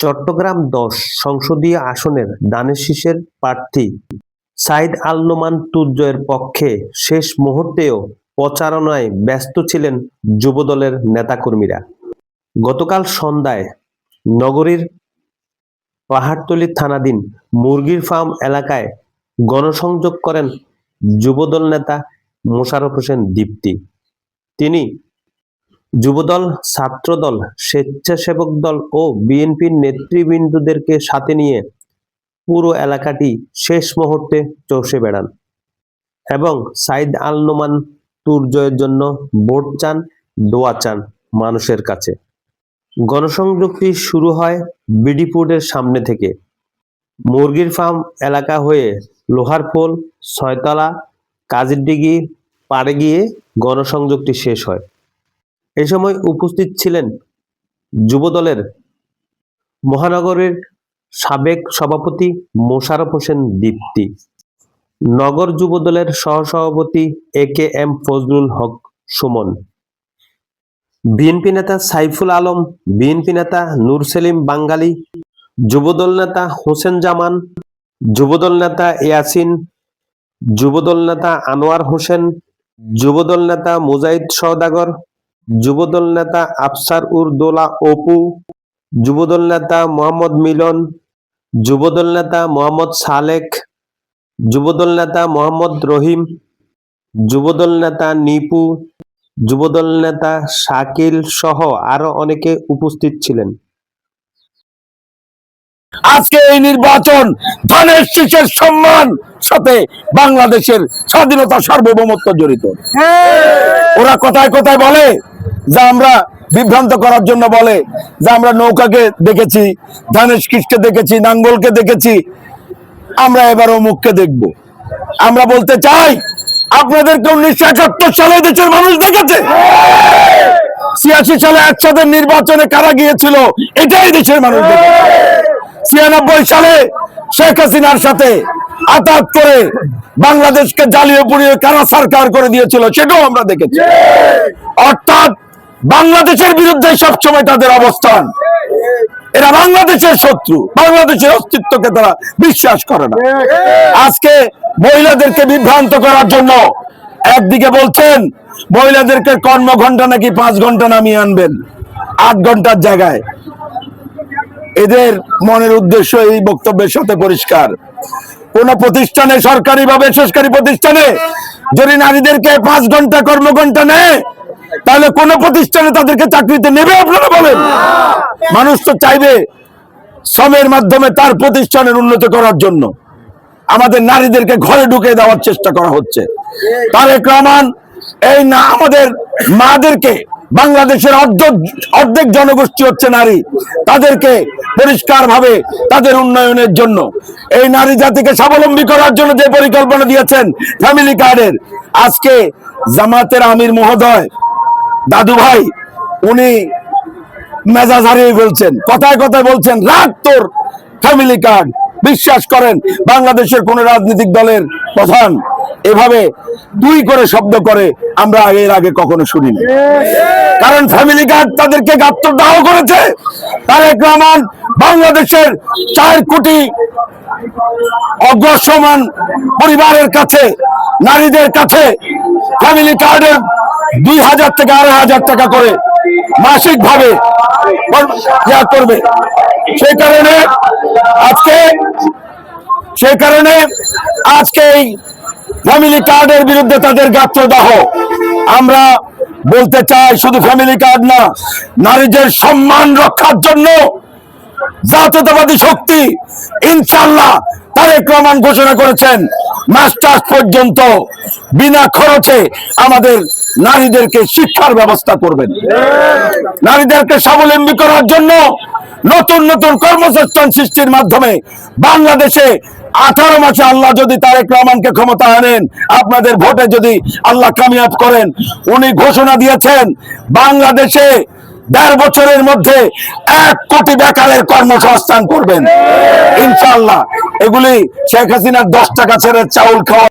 চট্টগ্রাম দশ সংসদীয় আসনের দানের শীষের প্রার্থী সাইদ আল নোমান তুর্জয়ের পক্ষে শেষ মুহূর্তেও প্রচারণায় ব্যস্ত ছিলেন যুবদলের নেতাকর্মীরা। গতকাল সন্ধ্যায় নগরীর পাহাড়তলী থানাধীন মুরগির ফার্ম এলাকায় গণসংযোগ করেন যুবদল নেতা মোশারফ হোসেন দীপ্তি। তিনি যুবদল, ছাত্রদল, স্বেচ্ছাসেবক দল ও বিএনপির নেতৃবৃন্দদেরকে সাথে নিয়ে পুরো এলাকাটি শেষ মুহূর্তে চষে বেড়ান এবং সাইদ আল নোমান তুর্জয়ের জন্য ভোট চান, দোয়া চান মানুষের কাছে। গণসংযোগটি শুরু হয় বিডিপুরের সামনে থেকে। মুরগির ফার্ম এলাকা হয়ে লোহারপোল ছয়তলা কাজিরডিগি পাড়ে গিয়ে গণসংযোগটি শেষ হয়। এ সময় উপস্থিত ছিলেন যুবদলের মহানগরের সাবেক সভাপতি মোশারফ হোসেন দীপ্তি, নগর যুবদলের সহসভাপতি A K M Fazlul Haque Sumon, BNP নেতা সাইফুল আলম, বিএনপি নেতা নূর সেলিম বাঙ্গালী যুবদল নেতা হোসেন জামান যুবদল নেতা ইয়াসিন যুবদল নেতা আনোয়ার হোসেন যুবদল নেতা মুজাহিদ সওদাগর যুবদল নেতা আফসার উর দোলা অপু যুবদল নেতা মোহাম্মদ মিলন যুবদল নেতা মোহাম্মদ সালেক যুবদল নেতা মোহাম্মদ রহিম যুবদল নেতা নিপু যুবদল নেতা শাকিল সহ আরও অনেকে উপস্থিত ছিলেন আজকে এই নির্বাচন ধানের শীষের সম্মান সাথে বাংলাদেশের স্বাধীনতা সার্বভৌমত্ব জড়িত। ওরা কোথায় কোথায় বলে যে আমরা বিভ্রান্ত করার জন্য বলে যে আমরা নৌকাকে দেখেছি ধানের শীষকে দেখেছি নাঙ্গলকে দেখেছি আমরা এবার অমুককে দেখব। আমরা বলতে চাই আপনাদেরকে উনিশশো একাত্তর সালে দেশের মানুষ দেখেছে? ছিয়াশি সালে একসাথে নির্বাচনে কারা গিয়েছিল এটাই দেশের মানুষ দেখেছে। ছিয়ানব্বই সালে শেখ হাসিনার সাথে আতাত করে বাংলাদেশকে জ্বালিয়ে পুড়িয়ে কারা সরকার করে দিয়েছিল সেটাও আমরা দেখেছি। অর্থাৎ বাংলাদেশের বিরুদ্ধে সবসময় তাদের অবস্থান। এরা বাংলাদেশের শত্রু, বাংলাদেশের অস্তিত্বকে তারা বিশ্বাস করে না। আজকে মহিলাদেরকে বিভ্রান্ত করার জন্য একদিকে বলছেন, মহিলাদেরকে কর্মঘন্টা নাকি পাঁচ ঘণ্টা নামিয়ে আনবেন, আট ঘণ্টার জায়গায়। এদের মনের উদ্দেশ্য এই বক্তব্যের সাথে পরিষ্কার। কোন প্রতিষ্ঠানে, সরকারি বা বেসরকারি প্রতিষ্ঠানে যদি নারীদেরকে পাঁচ ঘণ্টা কর্মঘন্টা নেয়, তাহলে কোন প্রতিষ্ঠানে তাদেরকে চাকরিতে নেবে আপনারা বলেন? মানুষ তো চাইবে শ্রমের মাধ্যমে তার প্রতিষ্ঠানের উন্নতি করার জন্য। আমাদের নারীদেরকে ঘরে ঢুকে দেওয়ার চেষ্টা করা হচ্ছে। তারেক রহমান এই না, আমাদের মাদেরকে, বাংলাদেশের অর্ধেক অর্ধেক জনগোষ্ঠী হচ্ছে নারী। তাদেরকে পরিষ্কার ভাবে তাদের উন্নয়নের জন্য। এই নারী জাতিকে স্বাবলম্বী করার জন্য যে পরিকল্পনা দিয়েছেন ফ্যামিলি কার্ডের, আজকে জামাতের আমির মহোদয়, দাদু ভাই, উনি মেজাজ হারিয়ে ফেলছেন। কথায় কথায় বলছেন রাগ তোর ফ্যামিলি কার্ড। বিশ্বাস করেন, বাংলাদেশের কোন রাজনৈতিক দলের প্রধান এভাবে দুই করে শব্দ করে, আমরা এর আগে কখনো শুনিনি। কারণ ফ্যামিলি কার্ড তাদেরকে গাত্রদাহ করেছে। তারেক রহমান বাংলাদেশের চার কোটি অগ্রসমান পরিবারের কাছে, নারীদের কাছে ফ্যামিলি কার্ডের দুই হাজার থেকে আড়াই হাজার টাকা করে মাসিক ভাবে করবে। সেই কারণে আজকে সেই কারণে আজকে এই ফ্যামিলি কার্ডের বিরুদ্ধে তাদের গাত্রদাহ। আমরা বলতে চাই শুধু ফ্যামিলি কার্ড না, নারীদের সম্মান রক্ষার জন্য জাতীয়তাবাদী শক্তি ইনশাল্লাহ তারেক রহমান ঘোষণা করেছেন, মাস্টার্স পর্যন্ত বিনা খরচে আমাদের নারীদেরকে শিক্ষার ব্যবস্থা করবেন। নারীদেরকে স্বাবলম্বী করার জন্য নতুন নতুন কর্মসংস্থান সৃষ্টির মাধ্যমে বাংলাদেশে আঠারো মাসে আল্লাহ যদি তারেক রহমানকে ক্ষমতা আনেন, আপনাদের ভোটে যদি আল্লাহ কামিয়াব করেন, উনি ঘোষণা দিয়েছেন, বাংলাদেশে দেড় বছরের মধ্যে এক কোটি বেকারের কর্মসংস্থান করবেন। ইনশাল্লাহ এগুলি শেখ হাসিনার দশ টাকা ছেড়ে চাউল খাওয়া